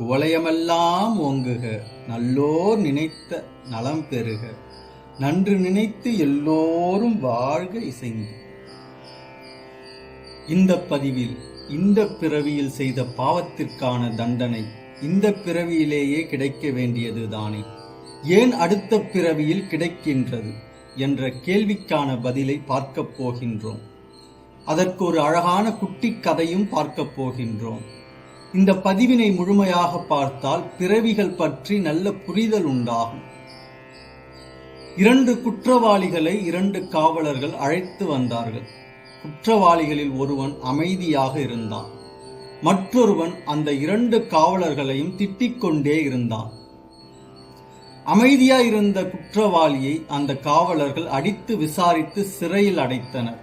குவளையமெல்லாம் ஓங்குக நல்லோர் நினைத்த நலம் பெறுக. நன்று நினைத்து எல்லோரும் வாழ்க இசைந்து. இந்த பதிவில் இந்த பிறவியில் செய்த பாவத்திற்கான தண்டனை இந்த பிறவியிலேயே கிடைக்க வேண்டியது தானே. ஏன் அடுத்த பிறவியில் கிடைக்கின்றது என்ற கேள்விக்கான பதிலை பார்க்கப் போகின்றோம். அதற்கு ஒரு அழகான குட்டி கதையும் பார்க்கப் போகின்றோம். இந்த பதிவினை முழுமையாக பார்த்தால் பிறவிகள் பற்றி நல்ல புரிதல் உண்டாகும். இரண்டு குற்றவாளிகளை இரண்டு காவலர்கள் அழைத்து வந்தார்கள். குற்றவாளிகளில் ஒருவன் அமைதியாக இருந்தான். மற்றொருவன் அந்த இரண்டு காவலர்களையும் திட்டிக் கொண்டே இருந்தான். அமைதியாயிருந்த குற்றவாளியை அந்த காவலர்கள் அடித்து விசாரித்து சிறையில் அடைத்தனர்.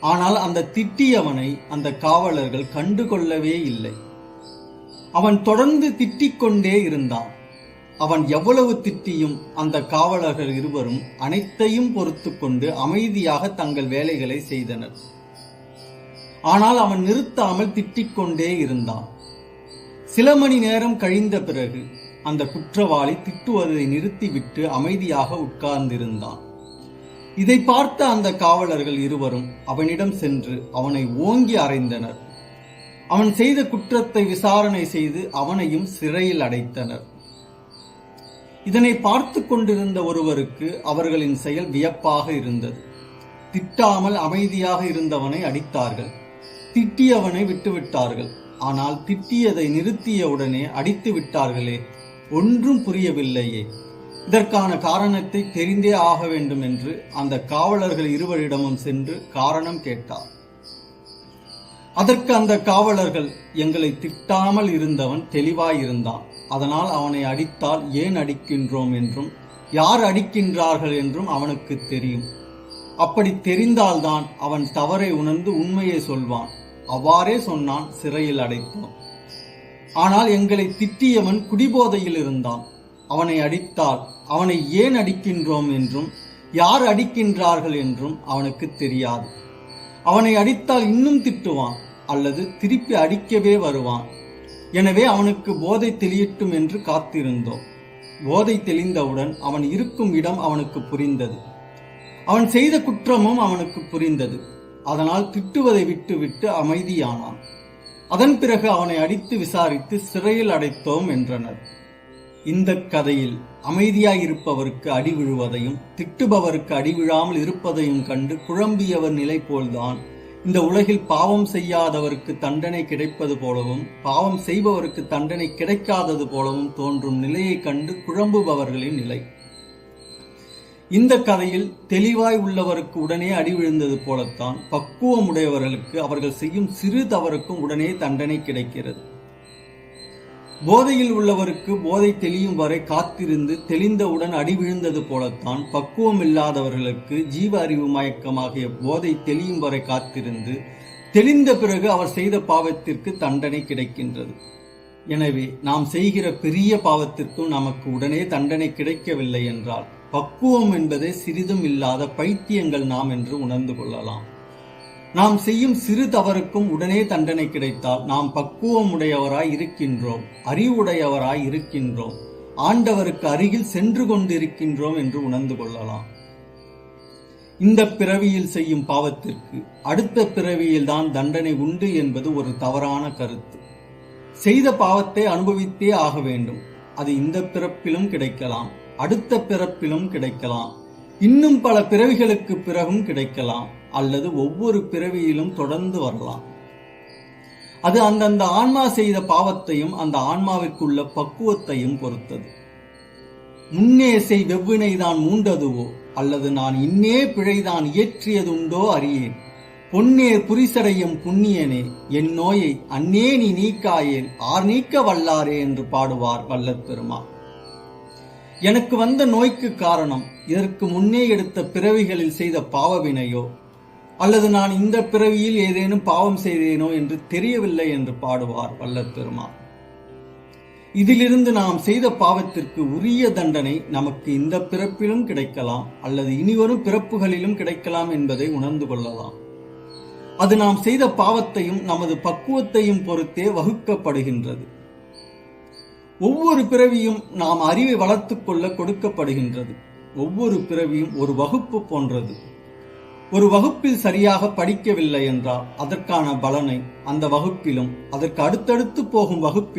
ஆனால் அந்த திட்டியவனை அந்த காவலர்கள் கண்டுகொள்ளவே இல்லை. அவன் தொடர்ந்து திட்டிக் கொண்டே இருந்தான். அவன் எவ்வளவு திட்டியும் அந்த காவலர்கள் இருவரும் அனைத்தையும் பொறுத்து கொண்டு அமைதியாக தங்கள் வேலைகளை செய்தனர். ஆனால் அவன் நிறுத்தாமல் திட்டிக் கொண்டே இருந்தான். சில மணி நேரம் கழிந்த பிறகு அந்த குற்றவாளி திட்டுவதை நிறுத்திவிட்டு அமைதியாக உட்கார்ந்திருந்தான். இதை பார்த்த அந்த காவலர்கள் இருவரும் அவனிடம் சென்று அவனை ஓங்கி அறைந்தனர். அவன் செய்த குற்றத்தை விசாரணை செய்து அவனையும் சிறையில் அடைத்தனர். இதனை பார்த்து கொண்டிருந்த ஒருவருக்கு அவர்களின் செயல் வியப்பாக இருந்தது. திட்டாமல் அமைதியாக இருந்தவனை அடித்தார்கள். திட்டியவனை விட்டுவிட்டார்கள். ஆனால் திட்டியதை நிறுத்திய உடனே அடித்து விட்டார்களே ஒன்றும் புரியவில்லையே. இதற்கான காரணத்தை தெரிந்தே ஆக வேண்டும் என்று அந்த காவலர்கள் இருவரிடமும் சென்று காரணம் கேட்டார். அதற்கு அந்த காவலர்கள் எங்களை திட்டாமல் இருந்தவன் தெளிவாயிருந்தான். அதனால் அவனை அடித்தால் ஏன் அடிக்கின்றோம் என்றும் யார் அடிக்கின்றார்கள் என்றும் அவனுக்கு தெரியும். அப்படி தெரிந்தால்தான் அவன் தவறை உணர்ந்து உண்மையை சொல்வான். அவ்வாறே சொன்னான் சிறையில் அடைத்தோம் ஆனால் எங்களை திட்டியவன் குடிபோதையில் இருந்தான். அவனை அடித்தால் அவனை ஏன் அடிக்கின்றோம் என்றும் யார் அடிக்கின்றார்கள் என்றும் அவனுக்கு தெரியாது. அவனை அடித்தால் இன்னும் திட்டுவான் அல்லது திருப்பி அடிக்கவே வருவான். எனவே அவனுக்கு போதை தெளியட்டும் என்று காத்திருந்தோம். போதை தெளிந்தவுடன் அவன் இருக்கும் இடம் அவனுக்கு புரிந்தது. அவன் செய்த குற்றமும் அவனுக்கு புரிந்தது. அதனால் திட்டுவதை விட்டுவிட்டு அமைதியானான். அதன் பிறகு அவனை அடித்து விசாரித்து சிறையில் அடைத்தோம் என்றனர். இந்த கதையில் அமைதியாயிருப்பவருக்கு அடி விழுவதையும் திட்டுபவருக்கு அடி விழாமல் இருப்பதையும் கண்டு குழம்பியவர் நிலை போல்தான். இந்த உலகில் பாவம் செய்யாதவருக்கு தண்டனை கிடைப்பது போலவும் பாவம் செய்பவருக்கு தண்டனை கிடைக்காதது போலவும் தோன்றும் நிலையை கண்டு குழம்புபவர்களின் நிலை. இந்த கதையில் தெளிவாய் உள்ளவருக்கு உடனே அடி விழுந்தது போலத்தான் பக்குவமுடையவர்களுக்கு அவர்கள் செய்யும் சிறு தவறுக்கும் உடனே தண்டனை கிடைக்கிறது. போதையில் உள்ளவருக்கு போதை தெளியும் வரை காத்திருந்து தெளிந்தவுடன் அடி விழுந்தது போலத்தான் பக்குவம் இல்லாதவர்களுக்கு ஜீவ அறிவு மயக்கமாகிய போதை தெளியும் வரை காத்திருந்து தெளிந்த பிறகு அவர் செய்த பாவத்திற்கு தண்டனை கிடைக்கின்றது. எனவே நாம் செய்கிற பெரிய பாவத்திற்கும் நமக்கு உடனே தண்டனை கிடைக்கவில்லை என்றால் பக்குவம் என்பதே சிறிதும் இல்லாத பைத்தியங்கள் நாம் என்று உணர்ந்து கொள்ளலாம். நாம் செய்யும் சிறு தவறுக்கும் உடனே தண்டனை கிடைத்தால் நாம் பக்குவமுடையவராய் இருக்கின்றோம் அறிவுடையவராய் இருக்கின்றோம் ஆண்டவருக்கு அருகில் சென்று கொண்டிருக்கின்றோம் என்று உணர்ந்து கொள்ளலாம். இந்த பிறவியில் செய்யும் பாவத்திற்கு அடுத்த பிறவியில் தான் தண்டனை உண்டு என்பது ஒரு தவறான கருத்து. செய்த பாவத்தை அனுபவித்தே ஆக வேண்டும். அது இந்த பிறப்பிலும் கிடைக்கலாம் அடுத்த பிறப்பிலும் கிடைக்கலாம். இன்னும் பல பிறவிகளுக்கு பிறகும் கிடைக்கலாம். அல்லது ஒவ்வொரு பிறவியிலும் தொடர்ந்து வரலாம். அது அந்தந்த ஆன்மா செய்த பாவத்தையும் அந்த ஆன்மாவிற்குள்ள பக்குவத்தையும் பொறுத்தது. முன்னே செய் வெவ்வினைதான் மூண்டதுவோ அல்லது நான் இன்னே பிழைதான் இயற்றியதுண்டோ அறியேன். பொன்னே புரிசடையும் புண்ணியனே என் நோயை அன்னே நீ நீக்காயேன் ஆர் நீக்க வல்லாரே என்று பாடுவார் வல்லப்பெருமா எனக்கு வந்த நோய்க்கு காரணம் இதற்கு முன்னே எடுத்த பிறவிகளில் செய்த பாவவினையோ அல்லது நான் இந்த பிறவியில் ஏதேனும் பாவம் செய்தேனோ என்று தெரியவில்லை என்று பாடுவார் வல்ல பெருமாள் இதிலிருந்து நாம் செய்த பாவத்திற்கு உரிய தண்டனை நமக்கு இந்த பிறப்பிலும் கிடைக்கலாம் அல்லது இனிவரும் பிறப்புகளிலும் கிடைக்கலாம் என்பதை உணர்ந்து கொள்ளலாம். அது நாம் செய்த பாவத்தையும் நமது பக்குவத்தையும் பொறுத்தே வகுக்கப்படுகின்றது. ஒவ்வொரு பிறவியும் நாம் அறிவை வளர்த்துக் கொள்ள கொடுக்கப்படுகின்றது. ஒவ்வொரு பிறவியும் ஒரு வகுப்பு போன்றது. ஒரு வகுப்பில் சரியாக படிக்கவில்லை என்றால் அதற்கான பலனை அந்த வகுப்பிலும் அதற்கு அடுத்தடுத்து போகும் வகுப்பிலும்